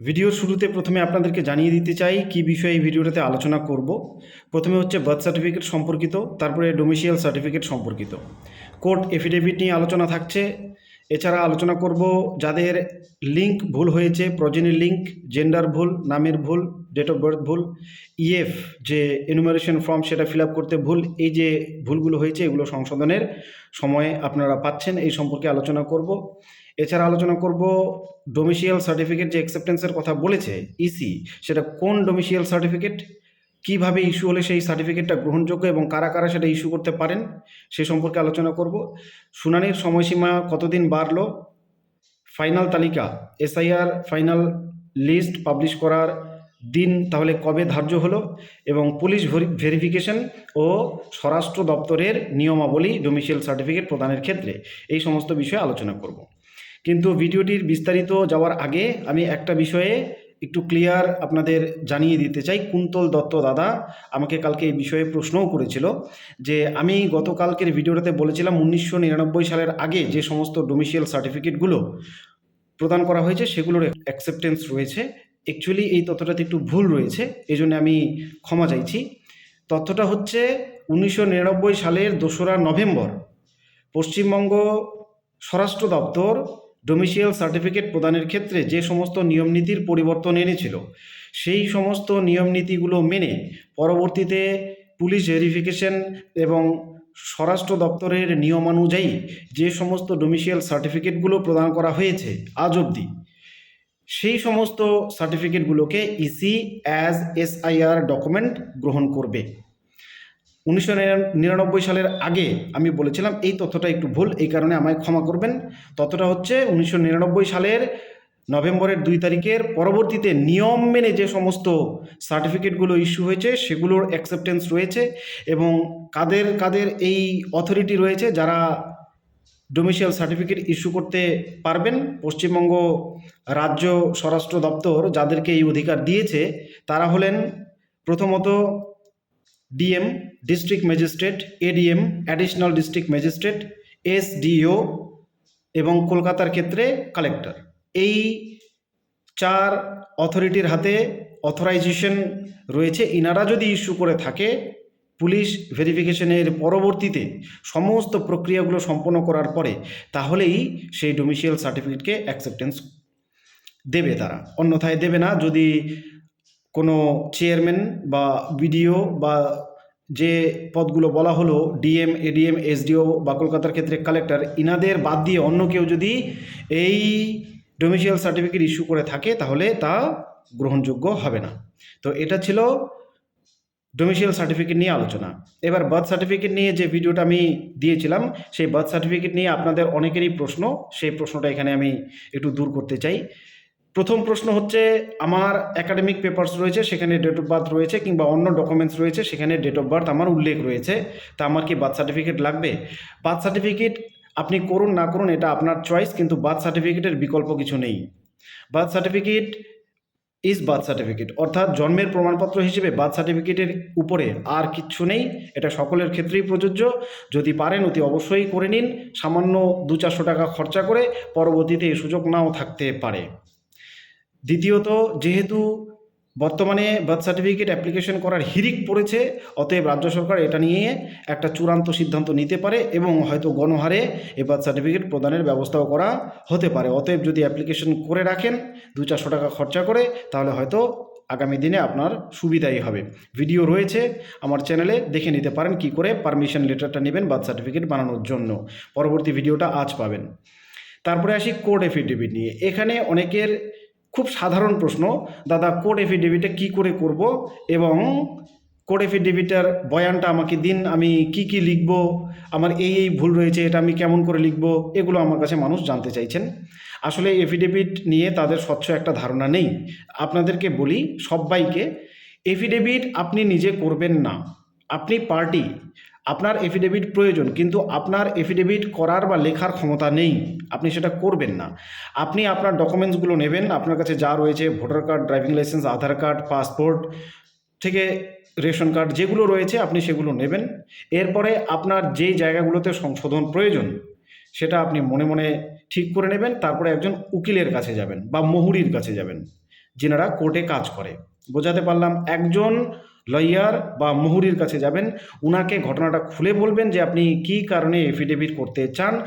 ভিডিওর শুরুতে প্রথমে আপনাদেরকে জানিয়ে দিতে চাই কি বিষয়ে এই ভিডিওটাতে আলোচনা করব। প্রথমে হচ্ছে বার্থ সার্টিফিকেট সম্পর্কিত, তারপরে ডোমিসিয়াল সার্টিফিকেট সম্পর্কিত। কোর্ট এফিডেভিট নিয়ে আলোচনা থাকছে। এছাড়া আলোচনা করব যাদের লিঙ্ক ভুল হয়েছে প্রজেনের লিঙ্ক জেন্ডার ভুল, নামের ভুল ডেট অফ বার্থ ভুল ইএফ যে এনুমারেশন ফর্ম সেটা ফিল আপ করতে ভুল, এই যে ভুলগুলো হয়েছে এগুলো সংশোধনের সময় আপনারা পাচ্ছেন, এই সম্পর্কে আলোচনা করব। এছাড়া আলোচনা করব ডোমিসিয়াল সার্টিফিকেট যে অ্যাকসেপ্টেন্সের কথা বলেছে ইসি সেটা কোন ডোমিসিয়াল সার্টিফিকেট কীভাবে ইস্যু হলে সেই সার্টিফিকেটটা গ্রহণযোগ্য এবং কারা কারা সেটা ইস্যু করতে পারেন, সে সম্পর্কে আলোচনা করব। শুনানির সময়সীমা কতদিন বাড়লো ফাইনাল তালিকা এসআইআর ফাইনাল লিস্ট পাবলিশ করার দিন তাহলে কবে ধার্য হলো এবং পুলিশ ভেরিফিকেশন ও স্বরাষ্ট্র দপ্তরের নিয়মাবলী ডোমিসিয়াল সার্টিফিকেট প্রদানের ক্ষেত্রে এই সমস্ত বিষয়ে আলোচনা করব। কিন্তু ভিডিওটির বিস্তারিত যাওয়ার আগে আমি একটা বিষয়ে একটু ক্লিয়ার আপনাদের জানিয়ে দিতে চাই। কুন্তল দত্ত দাদা আমাকে কালকে এই বিষয়ে প্রশ্নও করেছিল যে আমি গতকালকের ভিডিওটাতে বলেছিলাম উনিশশো নিরানব্বই সালের আগে যে সমস্ত ডোমিসিয়াল সার্টিফিকেটগুলো প্রদান করা হয়েছে সেগুলোর অ্যাকসেপ্টেন্স রয়েছে। অ্যাকচুয়ালি এই তথ্যটাতে একটু ভুল রয়েছে এই জন্য আমি ক্ষমা চাইছি। তথ্যটা হচ্ছে উনিশশো নিরানব্বই সালের দোসরা নভেম্বর, পশ্চিমবঙ্গ স্বরাষ্ট্র দপ্তর ডোমিসিয়াল সার্টিফিকেট প্রদানের ক্ষেত্রে যে সমস্ত নিয়মনীতির পরিবর্তন এনেছিল, সেই সমস্ত নিয়মনীতিগুলো মেনে পরবর্তীতে পুলিশ ভেরিফিকেশন এবং স্বরাষ্ট্র দপ্তরের নিয়মানুযায়ী যে সমস্ত ডোমিসিয়াল সার্টিফিকেটগুলো প্রদান করা হয়েছে আজ অবধি সেই সমস্ত সার্টিফিকেটগুলোকে ইসি অ্যাজ এসআইআর ডকুমেন্ট গ্রহণ করবে। উনিশশো নিরানব্বই সালের আগে আমি বলেছিলাম এই তথ্যটা একটু ভুল, এই কারণে আমায় ক্ষমা করবেন। তথ্যটা হচ্ছে উনিশশো নিরানব্বই সালের নভেম্বরের দুই তারিখের পরবর্তীতে নিয়ম মেনে যে সমস্ত সার্টিফিকেটগুলো ইস্যু হয়েছে, সেগুলোর অ্যাকসেপ্টেন্স রয়েছে এবং কাদের কাদের এই অথরিটি রয়েছে, যারা ডোমিসিয়াল সার্টিফিকেট ইস্যু করতে পারবেন। পশ্চিমবঙ্গ রাজ্য স্বরাষ্ট্র দপ্তর যাদেরকে এই অধিকার দিয়েছে, তারা হলেন প্রথমত DM, district magistrate, ADM, additional district magistrate, SDO এবং কলকাতার ক্ষেত্রে কালেক্টর। এই চার অথরিটির হাতে অথরাইজেশন রয়েছে। ইনারা যদি ইস্যু করে থাকে পুলিশ ভেরিফিকেশনের পরবর্তীতে সমস্ত প্রক্রিয়াগুলো সম্পন্ন করার পরে তাহলেই সেই ডোমিসিয়াল সার্টিফিকেটকে অ্যাকসেপ্টেন্স দেবে তারা। অন্যথায় দেবে না যদি কোনো চেয়ারম্যান বা বিডিও বা যে পদগুলো বলা হলো ডিএম এডিএম এসডিও বা কলকাতার ক্ষেত্রে কালেক্টর ইনাদের বাদ দিয়ে অন্য কেউ যদি এই ডোমিসিয়াল সার্টিফিকেট ইস্যু করে থাকে, তাহলে তা গ্রহণযোগ্য হবে না। তো এটা ছিল ডোমিসিয়াল সার্টিফিকেট নিয়ে আলোচনা। এবার বার্থ সার্টিফিকেট নিয়ে যে ভিডিওটা আমি দিয়েছিলাম, সেই বার্থ সার্টিফিকেট নিয়ে আপনাদের অনেকেরই প্রশ্ন, সেই প্রশ্নটা এখানে আমি একটু দূর করতে চাই। প্রথম প্রশ্ন হচ্ছে, আমার একাডেমিক পেপার্স রয়েছে, সেখানে ডেট অফ বার্থ রয়েছে, কিংবা অন্য ডকুমেন্টস রয়েছে, সেখানে ডেট অফ বার্থ আমার উল্লেখ রয়েছে, তা আমার কি বার্থ সার্টিফিকেট লাগবে? বার্থ সার্টিফিকেট আপনি করুন না করুন, এটা আপনার চয়েস কিন্তু বার্থ সার্টিফিকেটের বিকল্প কিছু নেই। Birth certificate is birth certificate অর্থাৎ জন্মের প্রমাণপত্র হিসেবে বার্থ সার্টিফিকেটের উপরে আর কিচ্ছু নেই। এটা সকলের ক্ষেত্রেই প্রযোজ্য। যদি পারেন, অতি অবশ্যই করে নিন। সামান্য দু চারশো টাকা খরচা করে পরবর্তীতে এই সুযোগ নাও থাকতে পারে। দ্বিতীয়ত, যেহেতু বর্তমানে বার্থ সার্টিফিকেট অ্যাপ্লিকেশন করার হিরিক পড়েছে, অতএব রাজ্য সরকার এটা নিয়ে একটা চূড়ান্ত সিদ্ধান্ত নিতে পারে এবং হয়তো গণহারে এই বার্থ সার্টিফিকেট প্রদানের ব্যবস্থাও করা হতে পারে। অতএব যদি অ্যাপ্লিকেশন করে রাখেন, দু চারশো টাকা খরচা করে, তাহলে হয়তো আগামী দিনে আপনার সুবিধাই হবে। ভিডিও রয়েছে, আমার চ্যানেলে দেখে নিতে পারেন কি করে পারমিশন লেটারটা নেবেন বার্থ সার্টিফিকেট বানানোর জন্য। পরবর্তী ভিডিওটা আজ পাবেন। তারপরে আসি কোড এফিডেভিট নিয়ে। এখানে অনেকের খুব সাধারণ প্রশ্ন। দাদা, কোড এফিডেভিটে কি করে করব এবং কোড এফিডেভিটার বয়ানটা আমাকে দিন, আমি কি কি লিখব, আমার এই এই ভুল রয়েছে, এটা আমি কেমন করে লিখব, এগুলো আমার কাছে মানুষ জানতে চাইছেন। আসলে এফিডেভিট নিয়ে তাদের স্বচ্ছ একটা ধারণা নেই। আপনাদেরকে বলি সবাইকে এফিডেভিট আপনি নিজে করবেন না। আপনি পার্টি আপনার এফিডেভিট প্রয়োজন, কিন্তু আপনার এফিডেভিট করার বা লেখার ক্ষমতা নেই, আপনি সেটা করবেন না। আপনি আপনার ডকুমেন্টসগুলো নেবেন, আপনার কাছে যা রয়েছে voter card driving licence Aadhaar card passport থেকে রেশন কার্ড যেগুলো রয়েছে, আপনি সেগুলো নেবেন। এরপরে আপনার যেই জায়গাগুলোতে সংশোধন প্রয়োজন, সেটা আপনি মনে মনে ঠিক করে নেবেন, তারপরে একজন উকিলের কাছে যাবেন বা মহুরির কাছে যাবেন, যেনারা কোর্টে কাজ করে। বোঝাতে পারলাম, একজন লয়ার বা মুহুরির কাছে যাবেন। উনাকে ঘটনাটা খুলে বলবেন যে আপনি কি কারণে এফিডেভিট করতে চান।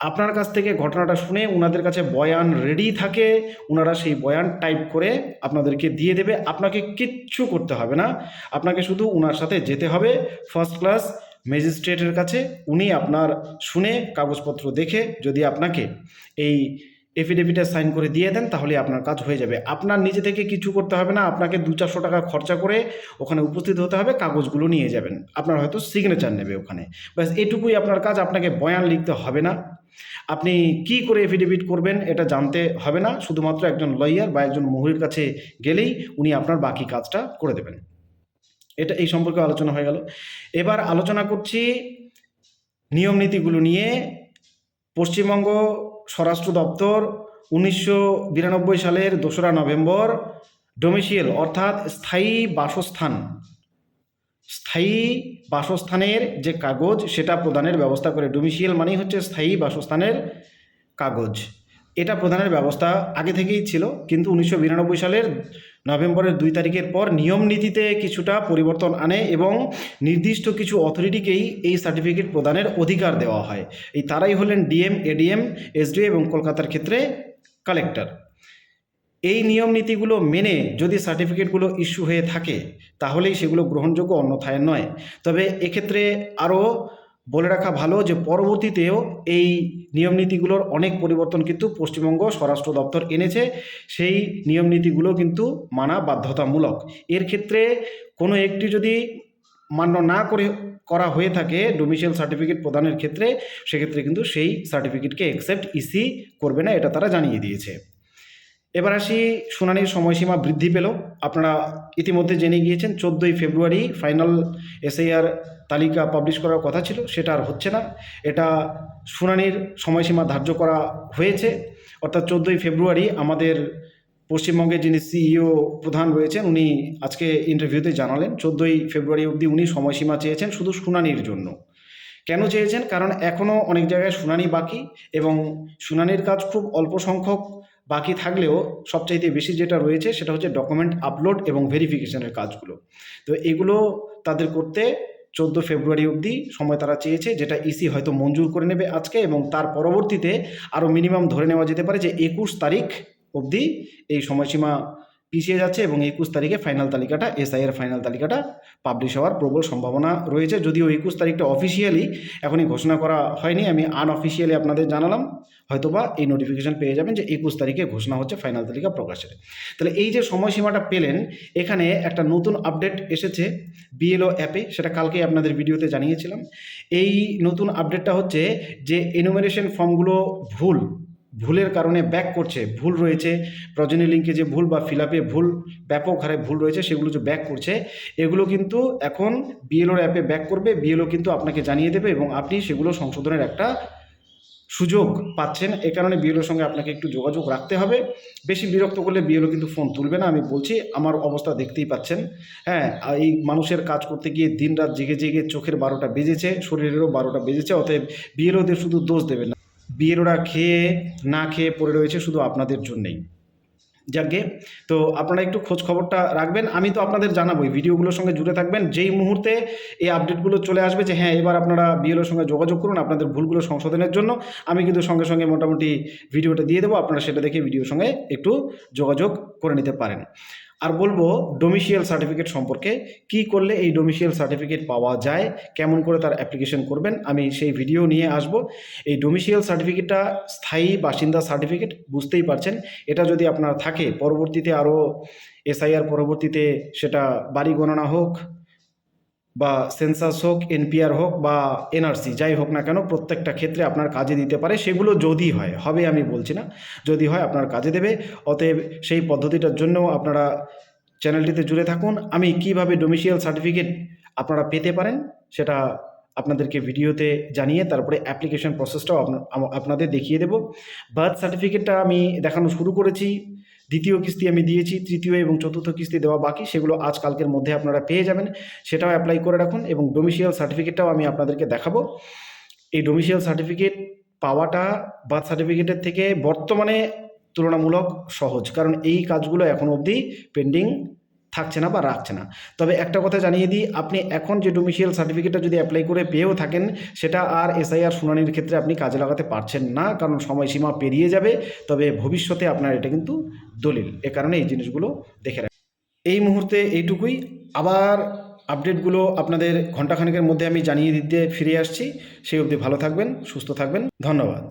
আপনার কাছ থেকে ঘটনাটা শুনে ওনাদের কাছে বয়ান রেডি থাকে। ওনারা সেই বয়ান টাইপ করে আপনাদেরকে দিয়ে দেবে। আপনাকে কিচ্ছু করতে হবে না। আপনাকে শুধু ওনার সাথে যেতে হবে। ফার্স্ট ক্লাস ম্যাজিস্ট্রেটের কাছে। উনি আপনার শুনে কাগজপত্র দেখে যদি আপনাকে এই এফিডেভিটে সাইন করে দিয়ে দেন, তাহলে আপনার কাজ হয়ে যাবে। আপনার নিজে থেকে কিছু করতে হবে না, আপনাকে দু চারশো টাকা খরচা করে ওখানে উপস্থিত হতে হবে, কাগজগুলো নিয়ে যাবেন। আপনার হয়তো সিগনেচার নেবে ওখানে। ব্যাস, এটুকুই আপনার কাজ, আপনাকে বয়ান লিখতে হবে না। আপনি কি করে এফিডেভিট করবেন, এটা জানতে হবে না। শুধুমাত্র একজন লয়ার বা একজন মহুরির কাছে গেলেই উনি আপনার বাকি কাজটা করে দেবেন। এটা, এই সম্পর্কে আলোচনা হয়ে গেল। এবার আলোচনা করছি নিয়ম নীতিগুলো নিয়ে পশ্চিমবঙ্গ স্বরাষ্ট্র দপ্তর উনিশশো বিরানব্বই সালের দোসরা নভেম্বর ডোমিসিয়েল অর্থাৎ স্থায়ী বাসস্থান। স্থায়ী বাসস্থানের যে কাগজ, সেটা প্রদানের ব্যবস্থা করে। ডোমিসিয়েল মানেই হচ্ছে স্থায়ী বাসস্থানের কাগজ। এটা প্রদানের ব্যবস্থা আগে থেকেই ছিল, কিন্তু উনিশশো বিরানব্বই সালের নভেম্বরের দুই তারিখের পর নিয়ম নীতিতে কিছুটা পরিবর্তন আনে এবং নির্দিষ্ট কিছু অথরিটিকেই এই সার্টিফিকেট প্রদানের অধিকার দেওয়া হয়। এই তারাই হলেন ডিএম, এডিএম, এসডিও এবং কলকাতার ক্ষেত্রে কালেক্টর। এই নিয়ম নীতিগুলো মেনে যদি সার্টিফিকেটগুলো ইস্যু হয়ে থাকে, তাহলেই সেগুলো গ্রহণযোগ্য অন্যথায় নয়। তবে এক্ষেত্রে আরও বলে রাখা ভালো যে পরবর্তীতেও এই নিয়ম নীতিগুলোর অনেক পরিবর্তন কিন্তু পশ্চিমবঙ্গ স্বরাষ্ট্র দপ্তর এনেছে। সেই নিয়ম নীতিগুলো কিন্তু মানা বাধ্যতামূলক। এর ক্ষেত্রে কোনো একটি যদি মান্য না করে করা হয়ে থাকে ডোমিসিয়াল সার্টিফিকেট প্রদানের ক্ষেত্রে, সেক্ষেত্রে কিন্তু সেই সার্টিফিকেটকে অ্যাকসেপ্ট ইসি করবে না, এটা তারা জানিয়ে দিয়েছে। এবার আসি শুনানির সময়সীমা বৃদ্ধি পেল। আপনারা ইতিমধ্যে জেনে গিয়েছেন, চোদ্দোই ফেব্রুয়ারি ফাইনাল এসআইআর তালিকা পাবলিশ করার কথা ছিল, সেটা আর হচ্ছে না। এটা শুনানির সময়সীমা ধার্য করা হয়েছে। অর্থাৎ চোদ্দোই ফেব্রুয়ারি আমাদের পশ্চিমবঙ্গের যিনি সিইও প্রধান রয়েছেন, উনি আজকে ইন্টারভিউতে জানালেন, চোদ্দোই ফেব্রুয়ারি অবধি উনি সময়সীমা চেয়েছেন শুধু শুনানির জন্য। কেন চেয়েছেন? কারণ এখনও অনেক জায়গায় শুনানি বাকি এবং শুনানির কাজ খুব অল্প সংখ্যক বাকি থাকলেও সবচাইতে বেশি যেটা রয়েছে সেটা হচ্ছে ডকুমেন্ট আপলোড এবং ভেরিফিকেশনের কাজগুলো। তো এগুলো তাদের করতে চোদ্দ ফেব্রুয়ারি অবধি সময় তারা চেয়েছে, যেটা ইসি হয়তো মঞ্জুর করে নেবে আজকে এবং তার পরবর্তীতে আরও মিনিমাম ধরে নেওয়া যেতে পারে যে একুশ তারিখ অবধি এই সময়সীমা পিছিয়ে যাচ্ছে এবং একুশ তারিখে ফাইনাল তালিকাটা এসআইয়ের ফাইনাল তালিকাটা পাবলিশ হওয়ার প্রবল সম্ভাবনা রয়েছে। যদিও একুশ তারিখটা অফিসিয়ালি এখনই ঘোষণা করা হয়নি, আমি আনঅফিসিয়ালি আপনাদের জানালাম। হয়তোবা এই নোটিফিকেশন পেয়ে যাবেন যে একুশ তারিখে ঘোষণা হচ্ছে ফাইনাল তালিকা প্রকাশের। তাহলে এই যে সময়সীমাটা পেলেন, এখানে একটা নতুন আপডেট এসেছে বিএলও অ্যাপে সেটা কালকেই আপনাদের ভিডিওতে জানিয়েছিলাম। এই নতুন আপডেটটা হচ্ছে যে এনুমারেশন ফর্মগুলো ভুল। ভুলের কারণে ব্যাক করছে। ভুল রয়েছে প্রজনী লিঙ্কে যে ভুল বা ফিল আপে ভুল, ব্যাপক হারে ভুল রয়েছে, সেগুলো যে ব্যাক করছে, এগুলো কিন্তু এখন বিএলওর অ্যাপে ব্যাক করবে। বিএলও কিন্তু আপনাকে জানিয়ে দেবে এবং আপনি সেগুলো সংশোধনের একটা সুযোগ পাচ্ছেন। এ কারণে বিএলওর সঙ্গে আপনাকে একটু যোগাযোগ রাখতে হবে। বেশি বিরক্ত করলে বিএলও কিন্তু ফোন তুলবে না, আমি বলছি, আমার অবস্থা দেখতেই পাচ্ছেন। হ্যাঁ এই মানুষের কাজ করতে গিয়ে দিন রাত জেগে জেগে চোখের বারোটা বেজেছে, শরীরেরও বারোটা বেজেছে, অতএব বিএলওদের শুধু দোষ দেবেন না। বিএলওরা খেয়ে না খেয়ে পড়ে রয়েছে শুধু আপনাদের জন্যেই। যাকে, তো আপনারা একটু খোঁজ খবরটা রাখবেন, আমি তো আপনাদের জানাবোই ভিডিওগুলোর সঙ্গে জুড়ে থাকবেন, যেই মুহূর্তে এই আপডেটগুলো চলে আসবে যে হ্যাঁ এবার আপনারা বিএলওর সঙ্গে যোগাযোগ করুন আপনাদের ভুলগুলো সংশোধনের জন্য, আমি কিন্তু সঙ্গে সঙ্গে মোটামুটি ভিডিওটা দিয়ে দেবো, আপনারা সেটা দেখে ভিডিওর সঙ্গে একটু যোগাযোগ করে নিতে পারেন। আর বলব ডোমিসিয়াল সার্টিফিকেট সম্পর্কে কি করলে এই ডোমিসিয়াল সার্টিফিকেট পাওয়া যায়, কেমন করে তার অ্যাপ্লিকেশন করবেন, আমি সেই ভিডিও নিয়ে আসব। এই ডোমিসিয়াল সার্টিফিকেটটা স্থায়ী বাসিন্দা সার্টিফিকেট বুঝতেই পারছেন। এটা যদি আপনার থাকে, পরবর্তীতে আরও এসআইআর পরবর্তীতে সেটা বাড়ি গণনা হোক বা সেন্সাস হোক, এনপিআর হোক বা এনআরসি, যাই হোক না কেন, প্রত্যেকটা ক্ষেত্রে আপনার কাজে দিতে পারে। সেগুলো যদি হয়, হবে আমি বলছি না, যদি হয় আপনার কাজে দেবে। অতএব সেই পদ্ধতিটার জন্যও আপনারা চ্যানেলটিতে জুড়ে থাকুন। আমি কীভাবে ডোমিসিয়াল সার্টিফিকেট আপনারা পেতে পারেন, সেটা আপনাদেরকে ভিডিওতে জানিয়ে তারপরে অ্যাপ্লিকেশন প্রসেসটাও আপনা- আপনাদের দেখিয়ে দেব। বার্থ সার্টিফিকেটটা আমি দেখানো শুরু করেছি। দ্বিতীয় কিস্তি আমি দিয়েছি, তৃতীয় এবং চতুর্থ কিস্তি দেওয়া বাকি, সেগুলো আজ কালকের মধ্যে আপনারা পেয়ে যাবেন। সেটাও অ্যাপ্লাই করে রাখুন এবং ডোমিসিয়াল সার্টিফিকেটটাও আমি আপনাদেরকে দেখাবো। এই ডোমিসিয়াল সার্টিফিকেট পাওয়াটা বার্থ সার্টিফিকেটের থেকে বর্তমানে তুলনামূলক সহজ, কারণ এই কাজগুলো এখন অবধি পেন্ডিং থাকছে না বা রাখছে না। তবে একটা কথা জানিয়ে দিই, আপনি এখন যে ডোমিসিয়াল সার্টিফিকেটটা যদি অ্যাপ্লাই করে পেয়েও থাকেন, সেটা আর এসআইআর শুনানির ক্ষেত্রে আপনি কাজে লাগাতে পারছেন না, কারণ সময়সীমা পেরিয়ে যাবে। তবে ভবিষ্যতে আপনার এটা কিন্তু দলিল। এ কারণে এই জিনিসগুলো দেখে রাখবেন এই মুহূর্তে এইটুকুই। আবার আপডেটগুলো আপনাদের ঘন্টাখানেকের মধ্যে আমি জানিয়ে দিতে ফিরে আসছি। সেই অবধি ভালো থাকবেন, সুস্থ থাকবেন। ধন্যবাদ।